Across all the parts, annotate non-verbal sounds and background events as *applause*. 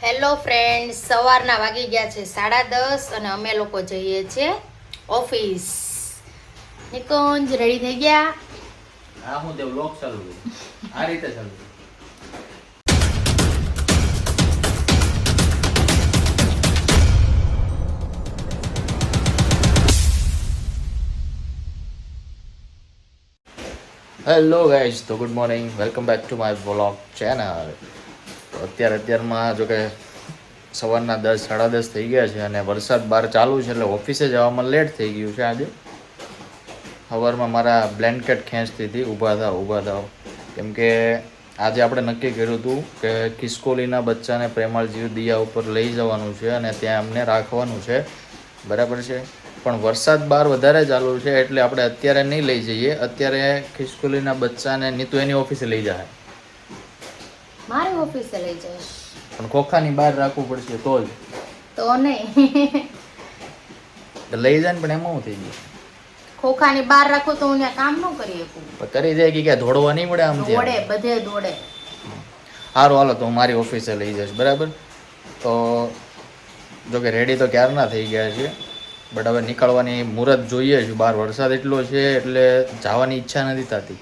Hello friend સવારના વાગી ગયા છે સાડા દસ અને અમે લોકો જઈએ છીએ ઓફિસ. નિકોંજ રેડી થઈ ગયા? હા હું તે વ્લોગ ચાલુ આ રીતે ચાલુ હેલો ગાઈઝ તો good morning welcome back to my vlog channel તો અત્યારે અત્યારમાં જો કે સવારના દસ, સાડા દસ થઈ ગયા છે અને વરસાદ બહાર ચાલુ છે એટલે ઓફિસે જવામાં લેટ થઈ ગયું છે આજે. સવારમાં મારા બ્લેન્કેટ ખેંચતી હતી, ઊભા થાવ ઊભા થાવ કેમ કે આજે આપણે નક્કી કર્યું હતું કે ખિસકોલીના બચ્ચાને પ્રેમાળજી દિયા ઉપર લઈ જવાનું છે અને ત્યાં અમને રાખવાનું છે. બરાબર છે? પણ વરસાદ બહાર વધારે ચાલુ છે એટલે આપણે અત્યારે નહીં લઈ જઈએ. અત્યારે ખિસકોલીના બચ્ચાને નીતુ એની ઓફિસે લઈ જાય મારી ઓફિસે લઈ જઈશ. પણ ખોખાની બહાર રાખવું પડશે તો જ તો નહીં. લઈ જાય પણ એમાં શું થઈ ગયું ખોખાની બહાર રાખો તો હું કામ ન કરી શકું. કરી દે કે ક્યાં દોડવા નહીં મળે આમ દોડે બધે દોડે. સારું હાલો તો હું મારી ઓફિસે લઈ જઈશ બરાબર? તો જો કે રેડી તો ક્યારના થઈ ગયા છે બટ હવે નીકળવાની મુહૂર્ત જોઈએ છે બહાર વરસાદ એટલો છે એટલે જવાની ઈચ્છા નથી થતી.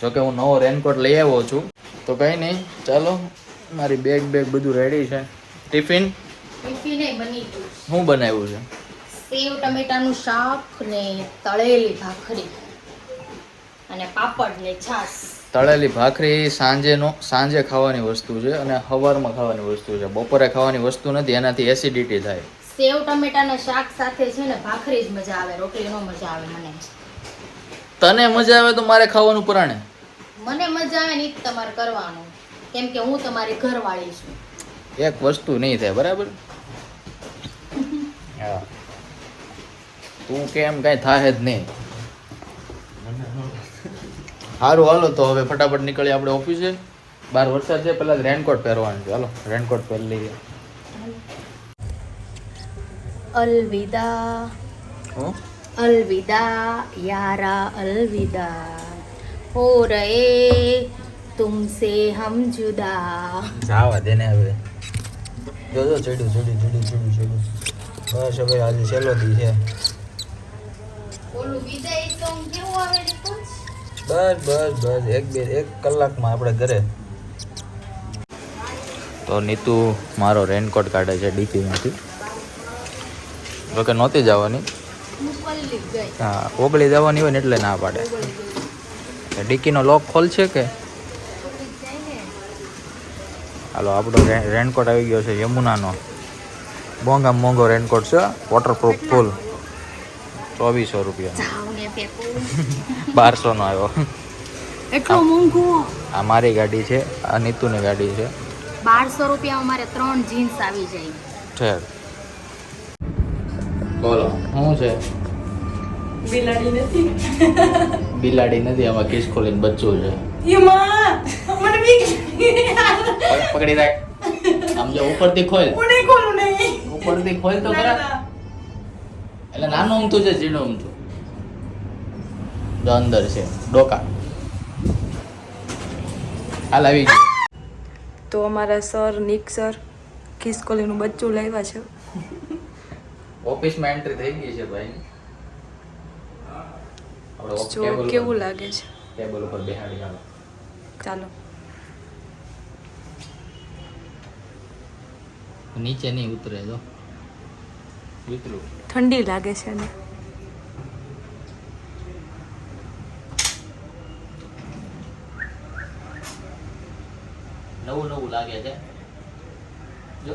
જોકે હું નવો રેનકોટ લઈ આવ્યો છું. તો કંઈ નહીં ચાલો. મારી બેગ બેગ બધું રેડી છે. ટિફિન શું બનાવ્યું છે? સેવ ટમેટાનું શાક ને તળેલી ભાખરી અને પાપડ ને છાશ. તળેલી ભાખરી સાંજેનો સાંજે ખાવાની વસ્તુ છે અને હવારમાં ખાવાની વસ્તુ છે. બપોરે ખાવાની વસ્તુ નથી એનાથી એસિડિટી થાય. સેવ ટમેટાના શાક સાથે છે ને ભાખરી જ મજા આવે રોટલીનો મજા આવે મને. તને મજા આવે તો મારે ખાવાનું પરાણે? મને મજા આવે ને એ તમારે કરવાનું. કેમ કે હું તમારી ઘરવાળી છું. એક વસ્તુ નહીં થાય બરાબર? *laughs* હા. તું કેમ કાંઈ થાય જ નહીં. સારું હાલો તો હવે ફટાફટ નીકળી આપણે ઓફિસે. બાર વરસાદ છે પહેલાં રેનકોટ પહેરવાનું છે. હાલો રેનકોટ પહેરી લઈએ. અલવિદા. અલવિદા યારા અલવિદા. हो रहे तुमसे हम जुदा જાવા દે ને હવે જો જો ચડ્યું ચડ્યું ચડ્યું ચડ્યું ચડ્યું બસ હવે આજે છેલ્લો દી છે ઓલું વિદાય સોંગ કેવું આવે નિકુંજ બસ બસ બસ એક બે એક કલાકમાં આપણે ઘરે તો નીતુ મારો રેનકોટ કાઢે છે ડીપીમાંથી જોકે નહોતી જવાની હું પલ્લી ગઈ હા ઓગળી જવાની હોય ને એટલે ના પાડે એ ડીકીનો લોક ખોલશે કે? હાલો આપણો રેનકોટ આવી ગયો છે યમુનાનો. મોંઘા મોંઘો રેનકોટ છે વોટરપ્રૂફ ફૂલ ચોવીસો રૂપિયા *laughs* બારસો નો આવ્યો. એટલો મોંઘો? આ મારી ગાડી છે આ નીતુની ગાડી છે. બારસો રૂપિયા અમારે ત્રણ જીન્સ આવી જાય. ઠેર બોલો શું છે? બિલાડી નથી. બિલાડી નથી આમાં કેસ ખોલીને બચ્ચું છે. એમાં મને બીક પકડી રાખ. આમ જો ઉપરથી ખોલ. નહીં ખોલું નહીં. ઉપરથી ખોલ તો ખરા. એટલે નાનું અમથું છે ઝીણું અમથું. જો અંદર છે. ડોકા. હાલ આવી ગયું. તો અમારા સર નિક સર ખિસકોલીનું બચ્ચું લાવ્યા છે. ઓફિસમાં એન્ટ્રી થઈ ગઈ છે ભાઈ. જો કેવું લાગે છે? ટેબલ ઉપર બેહાડી ચાલો ચાલો. નીચે નહીં ઉતરે જો. ઠંડી લાગે છે ને નવું નવું લાગે છે. જો.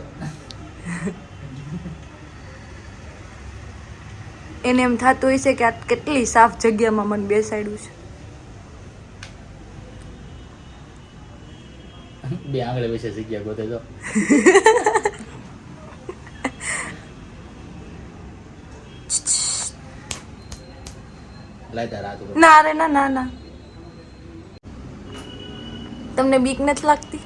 એને એમ થતું હોય છે કે આ કેટલી સાફ જગ્યામાં મને બેસાડ્યું છે. બે આંગળે વિશે જગ્યા ગોતે ઉપર ના રે ના ના ના. તમને બીક નથી લાગતી?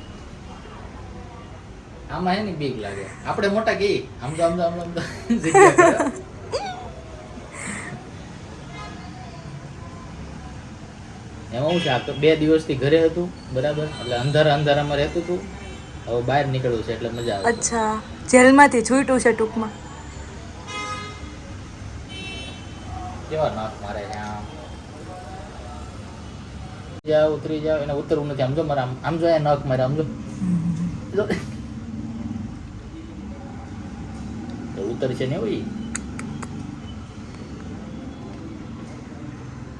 આમાં હે ને બીક લાગે. આપણે મોટા કે આમ તો આમ તો આમ તો આમ તો જગ્યા કરે. એમાં શું છે આ બે દિવસથી ઘરે હતું બરાબર? એટલે અંધારા અંધારામાં રહેતું હતું. હવે બહાર નીકળવું છે એટલે મજા આવે. અચ્છા જેલમાંથી છૂટ્યું છે ટૂંકમાં. કેવા નાક મારે આમ? જાવ ઉતરી જાવ એને ઉતરવું નથી. આમ જો મારે આમ જો એ નખ મારે આમ જો. ઉતરશે ને એવું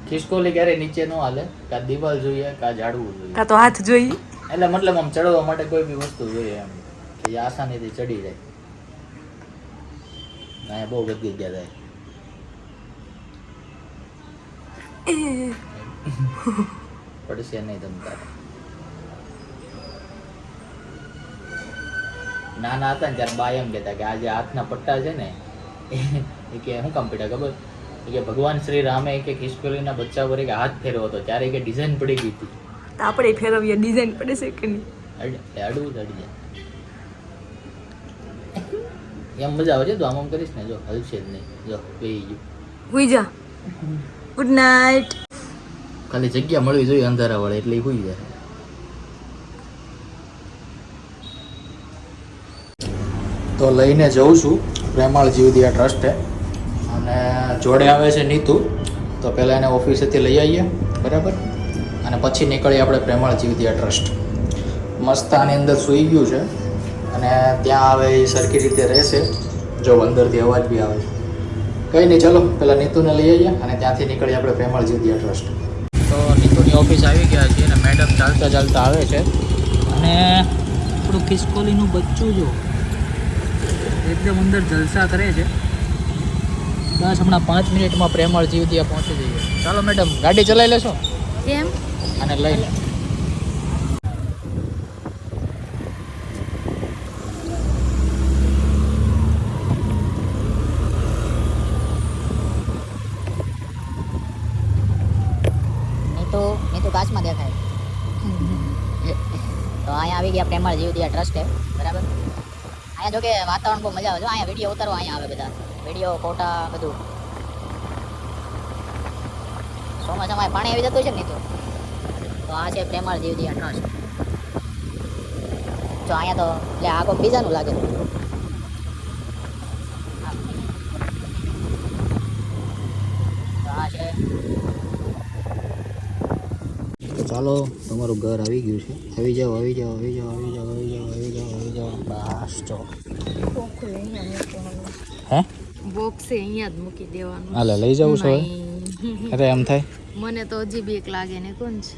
ખિસકોલી ક્યારે નીચે ન હાલે. કા દિવાલ જોઈએ કા ઝાડવું જોઈએ. કા તો હાથ જોઈએ? એટલે મતલબ આમ ચડવા માટે કોઈ બી વસ્તુ જોઈએ એમ. કે જે આસાનીથી ચડી જાય. ના બહુ ગદગી ગયા જાય. પડશે નહીં તમ તારે. નાના હતા ને ત્યારે બા એમ કહેતા કે આ જે હાથના પટ્ટા છે ને એ કે શું કામ પડ્યા ખબર? કે ભગવાન શ્રી રામે કે ખિસકોલીના બચ્ચા પર એક હાથ ફેરવો હતો. ત્યારે કે ડિઝાઇન પડી ગઈ હતી. તો આપણે ફેરવીએ ડિઝાઇન પડે છે કે નહીં? અડવું અડી જાય. એમ મજા આવે છે? તો આમ આમ કરીશ ને જો હલશે જ નહીં. જો બેહી ગયું. હુઈ જા. ગુડ નાઇટ ખાલી જગ્યા મળવી જોઈએ અંધારા વાળે એટલે હુઈ જાય. તો લઈને જઉં છું. પ્રેમાળ જીવદિયા ટ્રસ્ટે. અને જોડે આવે છે નીતુ, તો પહેલાં એને ઓફિસેથી લઈ આવીએ, બરાબર? અને પછી નીકળીએ આપણે પ્રેમળ જીવદિયા ટ્રસ્ટ. મસ્ત આની અંદર સૂઈ ગયું છે અને ત્યાં આવે એ સરખી રીતે રહેશે, જો અંદરથી અવાજ બી આવે છે. કંઈ નહીં, ચલો, પહેલાં નીતુને લઈ આવીએ અને ત્યાંથી નીકળીએ આપણે પ્રેમળ જીવદિયા ટ્રસ્ટ. તો નીતુની ઓફિસ આવી ગયા છે અને મેડમ ચાલતા ચાલતા આવે છે. અને આપણું ખિસકોલીનું બચ્ચું જો, એકદમ અંદર જલસા કરે છે. બસ હમણાં પાંચ મિનિટમાં પ્રેમળ જીવદિયા પહોંચી જઈએ. ચાલો મેડમ ગાડી ચલાવી લેશો? કેમ? અને લઈ લે. કાચમાં દેખાય. તો અહીંયા આવી ગયા પ્રેમળ જીવદિયા ટ્રસ્ટ બરાબર? અહીંયા જો કે વાતાવરણ બહુ મજા આવે જો અહીંયા વીડિયો ઉતારવા અહીંયા આવે બધા. વીડિયો ફોટા બધું. ચોમાસામાં પાણી આવી જતું છે ને નહીં તો? તો આ છે પ્રેમળ જીવદિયા ટ્રસ્ટ જો અહીંયા તો એટલે આગો બીજાનું લાગે. તો આ છે. ચાલો તમારું ઘર આવી ગયું છે. આવી જાઓ આવી જાઓ આવી જાઓ આવી જાઓ આવી જાઓ આવી જાઓ આવી જાઓ. બસ જો. હે? બોક્સે અહીંયા જ મૂકી દેવાનું. હાલે લઈ જવું છો અરે એમ થાય? મને તો હજી બીક લાગે ને કોણ છે?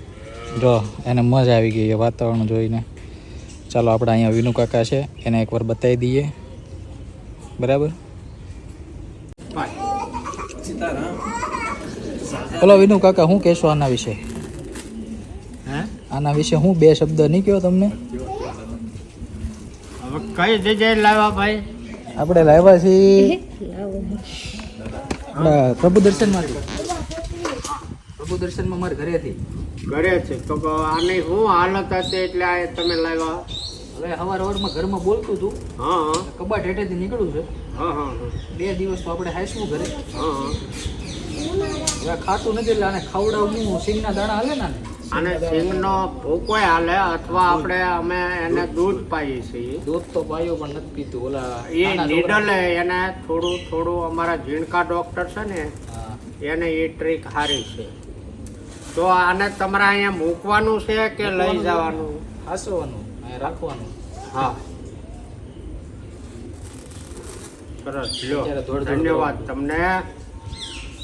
જો એને મજા આવી ગઈ એ વાતાવરણ જોઈને. ચાલો આપણે અહીંયા વિનુ કાકા છે એને એકવાર બતાવી દઈએ. બરાબર? બોલો વિનુ કાકા શું કહેશો આના વિશે? આના વિશે હું બે શબ્દ નહીં કહ્યો તમને? હવે કઈ જગ્યાએ લાવ્યા ભાઈ? આપણે લાવ્યા છીએ. પ્રભુ દર્શનમાંથી પ્રભુ દર્શનમાં મારા ઘરેથી ઘરે છે. તો આ નહીં શું હાલત હતી એટલે આ તમે લાવ્યા. હવે સવાર સવારમાં ઘરમાં બોલતું હતું. હા હા. કબાટ હેઠેથી નીકળ્યું છે. હા હા બે દિવસ તો આપણે હાઈશું ઘરે. હા હા. હવે ખાતું નથી એટલે આને ખવડાવવું સિંગના દાણા હાલે ને. અને સિંગનો ભૂકોય હાલે અથવા આપણે અમે એને દૂધ પાઈએ છીએ. દૂધ તો પાયો પણ નથી પીતું ઓલા એ નીડલે એને થોડું થોડું અમારા ઝીણકા ડોક્ટર છે ને એને એ ટ્રીક સારી છે. તો આને તમારે અહીંયા મૂકવાનું છે કે લઈ જવાનું? હાસવાનું રાખવાનું. હા. સરસ લ્યો. ધન્યવાદ તમને.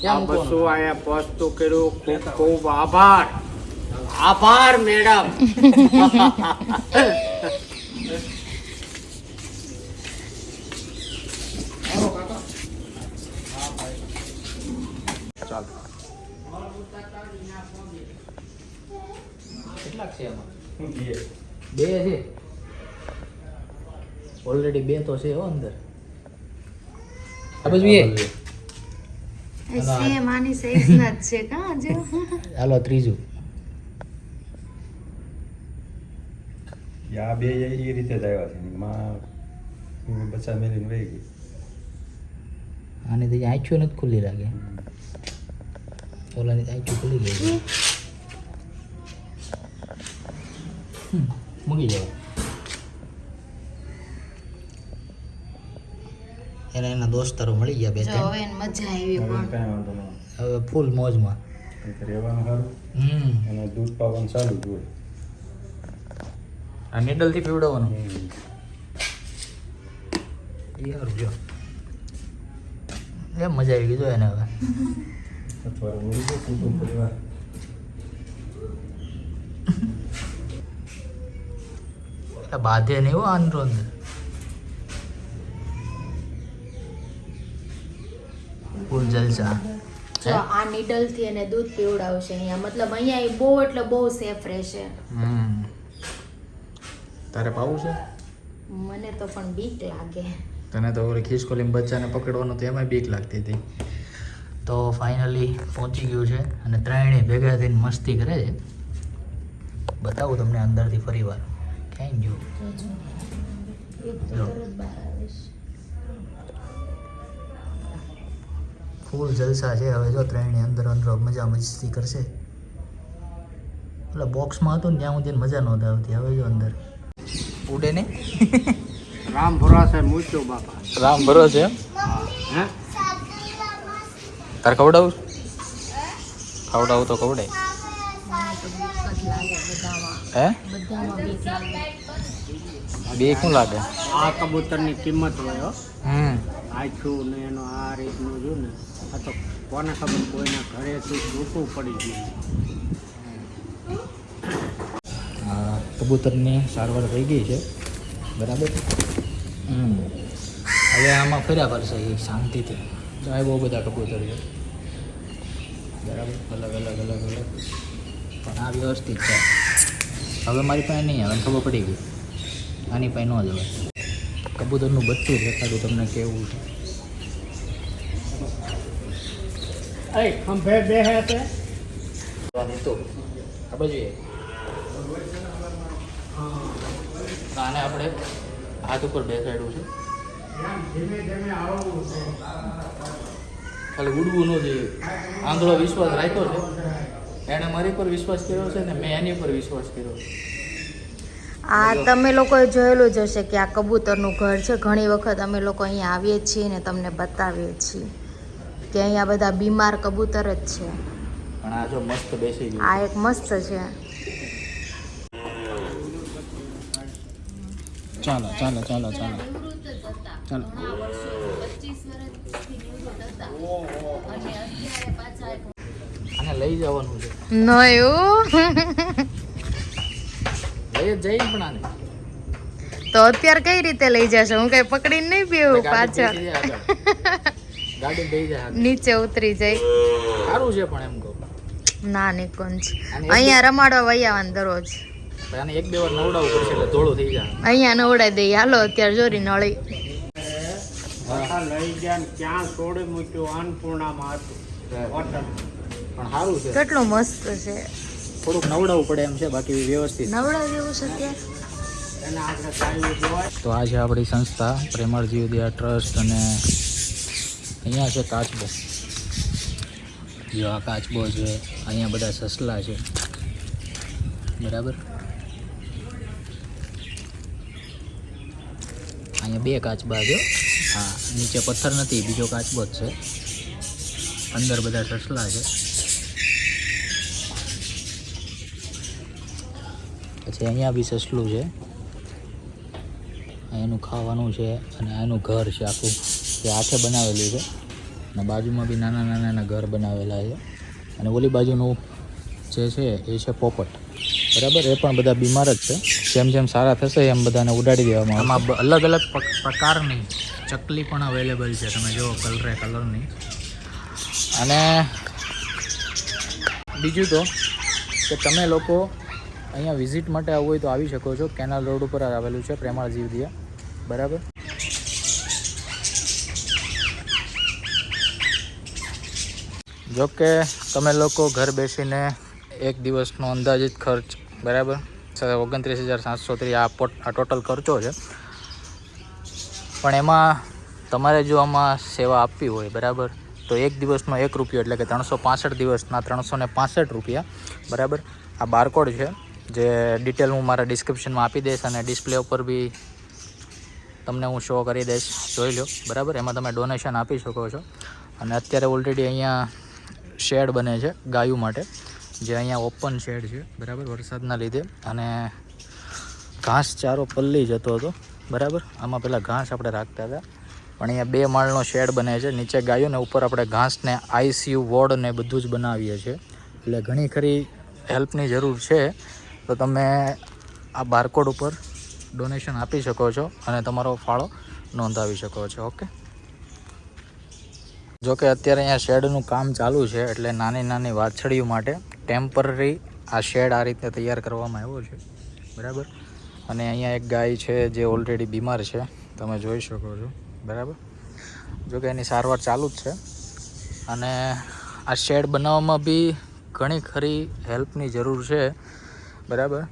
આ બધું અહીંયા પહોંચતું કર્યું. ખૂબ ખૂબ આભાર. આભાર મેડમ. છે બે. છે? ઓલરેડી બે તો છે હો અંદર. આ બાજુ એ સેમ આની જ છે કા જે હાલો ત્રીજું. આ બે એ રીતે જ આવ્યા છે. માં બચ્ચા મેલીને વહી ગઈ. આને તો આંચો નથી ખુલ્લી લાગે. ઓલાની આંચો ખુલ્લી ગઈ મૂકી જવા એને એના દોસ્તારો મળી ગયા બે હવે મજા આવી ફૂલ મોજમાં. રહેવાનું સારું. હમ. એનો દૂધ પાવાનું સારું જ આ નીડલથી પીવડાવવાનું. યાર જો. એ મજા આવી ગઈ જો એને હવે. બાંધે નહીં હો આંદરો અંદર. ફૂલ જલસા. આ નીડલથી એને દૂધ પીવડાવશે અહીંયા. મતલબ અહીંયા એ બહુ એટલે બહુ સેફ રહેશે. હમ. તારે પાવું છે? મને તો પણ બીક લાગે. તને તો ઓલી ખિસકોલી બચ્ચાને પકડવાનું તો એમાંય બીક લાગતી હતી. તો ફાઇનલી પહોંચી ગયું છે અને ત્રણેય ભેગા થઈને મસ્તી કરે છે. બતાવું તમને અંદરથી ફરી વાર ક્યાંય ગયું? એક તો જો. તરત બહાર આવે છે. ફૂલ જલસા છે. હવે જો ત્રણેય અંદર અંદર મજા મસ્તી કરશે. એટલે બોક્સમાં હતું ને ત્યાં સુધી મજા નહોતી આવતી. હવે જો અંદર. ઉડે ને રામ ભરોસે મૂક્યું બાપા. રામ ભરોસે એમ? હે? તારે ખવડાવું? ખવડાવું તો ખવડાય. હે? બે શું લાગે? આ કબૂતરની કિંમત હોય હો. હમ. આછું ને એનો આ રીતનું જો ને. આ તો કોને ખબર કોઈના ઘરેથી રૂપું પડી ગયું. કબૂતરની સારવાર થઈ ગઈ છે. બરાબર? હમ. હવે આમાં ફર્યા કરશે એ શાંતિથી. તો આ બહુ બધા કબૂતર છે. બરાબર? અલગ અલગ અલગ અલગ. પણ આ વ્યવસ્થિત છે. હવે મારી પાસે નહીં આવે ખબર પડી ગઈ. આની પાસે ન જવાય કબૂતરનું બચ્ચું દેખાડું તમને કેવું છે. ખંભે બેહે છે તો. આ બાજુ એ. તો આને આપણે હાથ ઉપર બેસાડ્યું છે. ખાલી ઉડવું ન જોઈએ. આંધળો વિશ્વાસ રાખ્યો છે. એણે મારી પર વિશ્વાસ કર્યો છે ને મેં એની પર વિશ્વાસ કર્યો છે. આ તમે લોકોએ જોયેલું જ હશે કે આ કબૂતરનું ઘર છે. ઘણી વખત અમે લોકો અહીંયા આવીએ છીએ ને તમને બતાવીએ છીએ કે અહીંયા બધા બીમાર કબૂતર જ છે. પણ આ જો મસ્ત બેસી ગયું આ એક મસ્ત છે. ચાલો ચાલો ચાલો ચાલો. ચાલો. આને લઈ જવાનું છે. નયું લઈ જઈ પણ આને. તો અત્યારે કઈ રીતે લઈ જશે? હું કઈ પકડીને નહીં પીવું પાછળ. ગાડી લઈ જાય નીચે ઉતરી જાય. સારું છે પણ એમ કહું. ના નિકુંજ અહીંયા રમાડવા વહી આવવાનું દરરોજ. એક બે વાર નવડાવવું પડશે એટલે ધોળું થઈ જાય. અહીંયા નવડાવી દઈએ. હાલો અત્યારે જોરી નળી. લઈ ગયા ક્યાં છોડી મૂક્યું અન્નપૂર્ણામાં હતું. પણ સારું છે. કેટલું મસ્ત છે. થોડુંક નવડાવવું પડે એમ છે બાકી વ્યવસ્થિત. નવડાવી દેવું છે તો આ છે આપણી સંસ્થા પ્રેમળ જીવદયા ટ્રસ્ટ અને અહીંયા છે કાચબો. જો આ કાચબો છે અહીંયા બધા સસલા છે. બરાબર? અહીંયા બે કાચબા છે હા. નીચે પથ્થર નથી, બીજો કાચબો જ છે. અંદર બધા સસલા છે. પછી અહીંયા બી સસલું છે. એનું ખાવાનું છે અને આનું ઘર છે આખું. જે હાથે બનાવેલું છે. અને બાજુમાં બી નાના નાના નાના ઘર બનાવેલા છે. અને ઓલી બાજુનું જે છે, એ છે પોપટ. બરાબર? એ પણ બધા બીમાર જ છે. જેમ જેમ સારા થશે એમ બધાને ઉડાડી દેવામાં આમાં અલગ અલગ પ્રકારની ચકલી પણ અવેલેબલ છે. તમે જુઓ કલરે કલરની અને બીજું તો કે તમે લોકો અહીંયા વિઝિટ માટે આવવું હોય તો આવી શકો છો. કેનાલ રોડ ઉપર આવેલું છે પ્રેમાળ જીવદિયા બરાબર? જો કે તમે લોકો ઘર બેસીને એક દિવસનો અંદાજિત ખર્ચ બરાબર? ઓગણત્રીસ હજાર સાતસો ત્રીસ આ ટોટલ ખર્ચો છે. પણ એમાં તમારે જો આમાં સેવા આપવી હોય, બરાબર? તો એક દિવસનો એક રૂપિયો એટલે કે ત્રણસો પાસઠ દિવસના ત્રણસો ને રૂપિયા, બરાબર? આ બારકોડ છે, જે ડિટેલ હું મારા ડિસ્ક્રિપ્શનમાં આપી દઈશ અને ડિસ્પ્લે ઉપર બી તમને હું શો કરી દઈશ. જોઈ લો બરાબર? એમાં તમે ડોનેશન આપી શકો છો. અને અત્યારે ઓલરેડી અહીંયા શેડ બને છે ગાયું માટે. જે અહીંયા ઓપન શેડ છે, બરાબર? વરસાદના લીધે. અને ઘાસ ચારો પલ્લી જતો હતો, બરાબર? આમાં પહેલાં ઘાસ આપણે રાખતા હતા. પણ અહીંયા બે માળનો શેડ બને છે. નીચે ગાયો ને ઉપર આપણે ઘાસને આઈસીયુ વોર્ડ ને બધું જ બનાવીએ છીએ. એટલે ઘણી ખરી હેલ્પની જરૂર છે. તો તમે આ બારકોડ ઉપર ડોનેશન આપી શકો છો અને તમારો ફાળો નોંધાવી શકો છો, ઓકે? જો કે અત્યારે અહીંયા શેડનું કામ ચાલુ છે, એટલે નાની નાની વાછડીઓ માટે ટેમ્પરરી આ શેડ આ રીતે તૈયાર કરવામાં આવ્યો છે. બરાબર? અને અહીંયા એક ગાય છે જે ઓલરેડી બીમાર છે. તમે જોઈ શકો છો. બરાબર? જો કે એની સારવાર ચાલુ જ છે. અને આ શેડ બનાવવામાં બી ઘણી ખરી હેલ્પની જરૂર છે. બરાબર?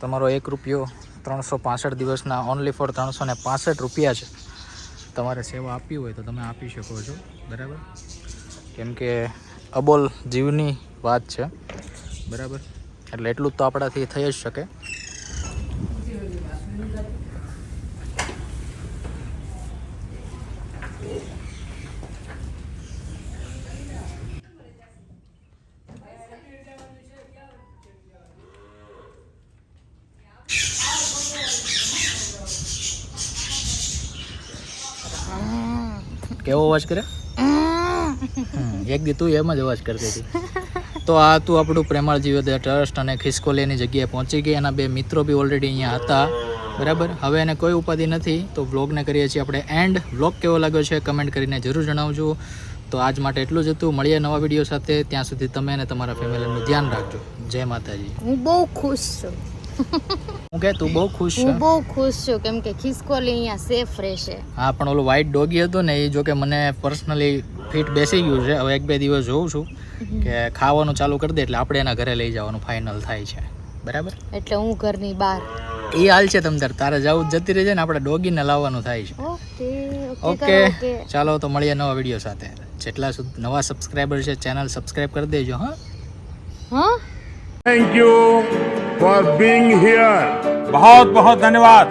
તમારો એક રૂપિયો ત્રણસો પાસઠ દિવસના ઓનલી ફોર ત્રણસો ને પાસઠ રૂપિયા છે. તમારે સેવા આપવી હોય તો તમે આપી શકો છો. બરાબર? કેમ કે અબોલ જીવની વાત છે. બરાબર? એટલે એટલું જ તો આપણાથી થઈ જ શકે. કેવો અવાજ કરે હમ, એક દી તું એમ જ અવાજ કરતી હતી. તો આ તું આપણું પ્રેમાળ જીવોદય ટ્રસ્ટ અને ખિસકોલીની જગ્યાએ પહોંચી ગઈ. એના બે મિત્રો બી ઓલરેડી અહીંયા હતા. બરાબર? હવે એને કોઈ ઉપાધિ નથી. તો વ્લોગને કરીએ છીએ આપણે એન્ડ વ્લોગ કેવો લાગ્યો છે કમેન્ટ કરીને જરૂર જણાવજો. તો આજ માટે એટલું જ હતું. મળીએ નવા વીડિયો સાથે. ત્યાં સુધી તમે અને તમારા ફેમિલીનું ધ્યાન રાખજો. જય માતાજી. હું બહુ ખુશ છું. હું કે તું બહુ ખુશ છું? હું બહુ ખુશ છું. કેમ કે ખિસકોલી અહીંયા સેફ રહેશે. હા પણ ઓલો વ્હાઈટ ડોગી હતો ને એ જો કે મને પર્સનલી ફીટ બેસી ગયું છે. હવે એક બે દિવસ જોઉં છું કે ખાવાનું ચાલુ કરી દે એટલે આપણે એના ઘરે લઈ જવાનું ફાઇનલ થાય છે. બરાબર? એટલે હું ઘરની બહાર. એ હાલ છે તમ તાર. તારે જવું જતી રહેજે ને આપણે ડોગીને લાવવાનું થાય છે. ઓકે ચાલો તો મળીએ નવા વીડિયો સાથે. જેટલા સુધી નવા સબસ્ક્રાઈબર છે ચેનલ સબસ્ક્રાઈબ કરી દેજો હા? હા? Thank you for being here બહુત બહુત ધન્યવાદ.